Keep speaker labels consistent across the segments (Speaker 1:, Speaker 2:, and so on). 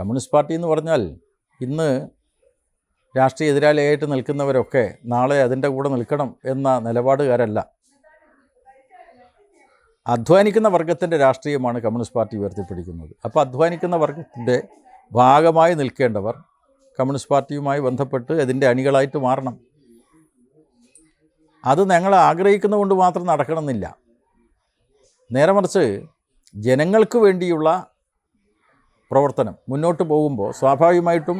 Speaker 1: Communist party എന്ന് പറഞ്ഞാൽ ഇന്ന് രാഷ്ട്രീയ എതിരാളിയായിട്ട് നിൽക്കുന്നവരൊക്കെ നാളെ അതിന്റെ കൂടെ നിൽക്കണം എന്ന നിലപാടുകാരല്ല. അധ്വാനിക്കുന്ന വർഗത്തിന്റെ രാഷ്ട്രീയമാണ് കമ്മ്യൂണിസ്റ്റ് പാർട്ടി ഉയർത്തിപ്പിടിക്കുന്നത്. അപ്പോൾ അധ്വാനിക്കുന്ന വർഗത്തിന്റെ ഭാഗമായി നിൽക്കേണ്ടവർ കമ്മ്യൂണിസ്റ്റ് പാർട്ടിയുമായി ബന്ധപ്പെട്ട് അതിന്റെ അണികളായിട്ട് മാറണം. അത് ഞങ്ങൾ ആഗ്രഹിക്കുന്നതുകൊണ്ട് മാത്രം നടക്കണമെന്നില്ല. നേരെ മറിച്ച് ജനങ്ങൾക്ക് വേണ്ടിയുള്ള പ്രവർത്തനം. മുന്നോട്ട് പോകുമ്പോൾ സ്വാഭാവികമായിട്ടും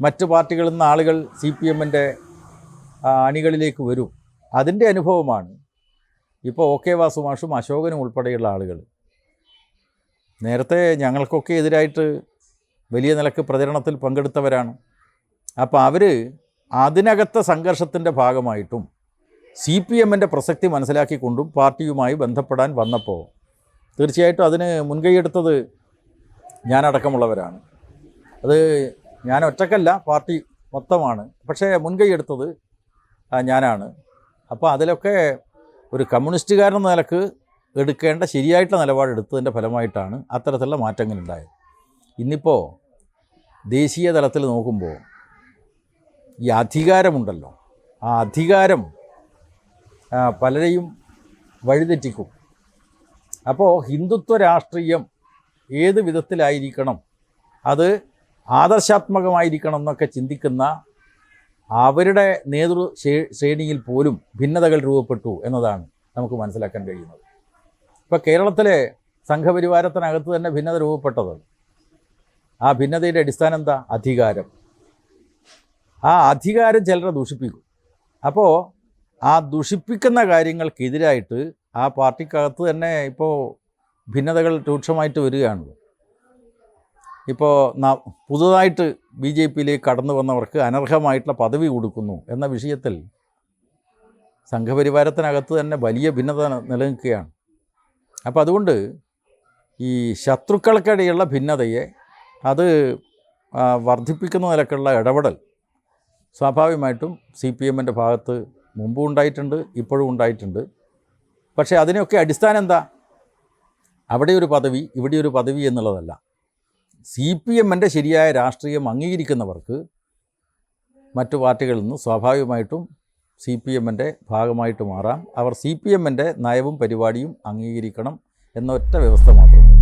Speaker 1: മറ്റ് പാർട്ടികളിൽ നിന്ന് ആളുകൾ സി പി എമ്മിന്റെ അണികളിലേക്ക് വരും. അതിന്റെ അനുഭവമാണ് ഇപ്പോൾ ഒ കെ വാസുമാഷും അശോകനും ഉൾപ്പെടെയുള്ള ആളുകൾ. നേരത്തെ ഞങ്ങൾക്കൊക്കെ എതിരായിട്ട് വലിയ നിലയ്ക്ക് പ്രചരണത്തിൽ പങ്കെടുത്തവരാണ്. അപ്പോൾ അവർ അതിനകത്തെ സംഘർഷത്തിന്റെ ഭാഗമായിട്ടും സി പി എമ്മിന്റെ പ്രസക്തി മനസ്സിലാക്കിക്കൊണ്ടും പാർട്ടിയുമായി ബന്ധപ്പെടാൻ വന്നപ്പോൾ തീർച്ചയായിട്ടും അതിന് മുൻകൈയെടുത്തത് ഞാനടക്കമുള്ളവരാണ്. അത് ഞാൻ ഒറ്റക്കല്ല പാർട്ടി മൊത്തമാണ്. പക്ഷേ മുൻകൈ എടുത്തത് ഞാനാണ്. അപ്പോൾ അതിലൊക്കെ ഒരു കമ്മ്യൂണിസ്റ്റുകാരെന്ന നിലയ്ക്ക് എടുക്കേണ്ട ശരിയായിട്ടുള്ള നിലപാടെടുത്തതിന്റെ ഫലമായിട്ടാണ് അത്തരത്തിലുള്ള മാറ്റങ്ങളുണ്ടായത്. ഇന്നിപ്പോൾ ദേശീയ തലത്തിൽ നോക്കുമ്പോൾ ഈ അധികാരമുണ്ടല്ലോ. ആ അധികാരം പലരെയും വഴിതെറ്റിക്കും. അപ്പോൾ ഹിന്ദുത്വ രാഷ്ട്രീയം ഏത് വിധത്തിലായിരിക്കണം? അത് ആദർശാത്മകമായിരിക്കണം എന്നൊക്കെ ചിന്തിക്കുന്ന അവരുടെ നേതൃ ശ്രേണിയിൽ പോലും ഭിന്നതകൾ രൂപപ്പെട്ടു എന്നതാണ് നമുക്ക് മനസ്സിലാക്കാൻ കഴിയുന്നത്. ഇപ്പോൾ കേരളത്തിലെ സംഘപരിവാരത്തിനകത്ത് തന്നെ ഭിന്നത രൂപപ്പെട്ടത്. ആ ഭിന്നതയുടെ അടിസ്ഥാനം എന്താ? അധികാരം. ആ അധികാരം ചിലരെ ദൂഷിപ്പിക്കും. അപ്പോൾ ആ ദുഷിപ്പിക്കുന്ന കാര്യങ്ങൾക്കെതിരായിട്ട് ആ പാർട്ടിക്കകത്ത് തന്നെ ഇപ്പോൾ ഭിന്നതകൾ രൂക്ഷമായിട്ട് വരികയാണല്ലോ. ഇപ്പോൾ ന- പുതുതായിട്ട് ബി ജെ പിയിലേക്ക് കടന്നു വന്നവർക്ക് അനർഹമായിട്ടുള്ള പദവി കൊടുക്കുന്നു എന്ന വിഷയത്തിൽ സംഘപരിവാരത്തിനകത്ത് തന്നെ വലിയ ഭിന്നത നിലനിൽക്കുകയാണ്. അപ്പോൾ അതുകൊണ്ട് ഈ ശത്രുക്കൾക്കിടയുള്ള ഭിന്നതയെ അത് വർദ്ധിപ്പിക്കുന്ന നിലക്കുള്ള ഇടപെടൽ സ്വാഭാവികമായിട്ടും സി പി എമ്മിന്റെ ഭാഗത്ത് മുമ്പും ഉണ്ടായിട്ടുണ്ട് ഇപ്പോഴും ഉണ്ടായിട്ടുണ്ട്. പക്ഷേ അതിനൊക്കെ അടിസ്ഥാനം എന്താ? അവിടെ ഒരു പദവി ഇവിടെ ഒരു പദവി എന്നുള്ളതല്ല. സി പി എമ്മിന്റെ ശരിയായ രാഷ്ട്രീയം അംഗീകരിക്കുന്നവർക്ക് മറ്റു പാർട്ടികളിൽ നിന്ന് സ്വാഭാവികമായിട്ടും സി പി എമ്മിന്റെ ഭാഗമായിട്ട് മാറാം. അവർ സി പി എമ്മിന്റെ നയവും പരിപാടിയും അംഗീകരിക്കണം എന്നൊറ്റ വ്യവസ്ഥ മാത്രം.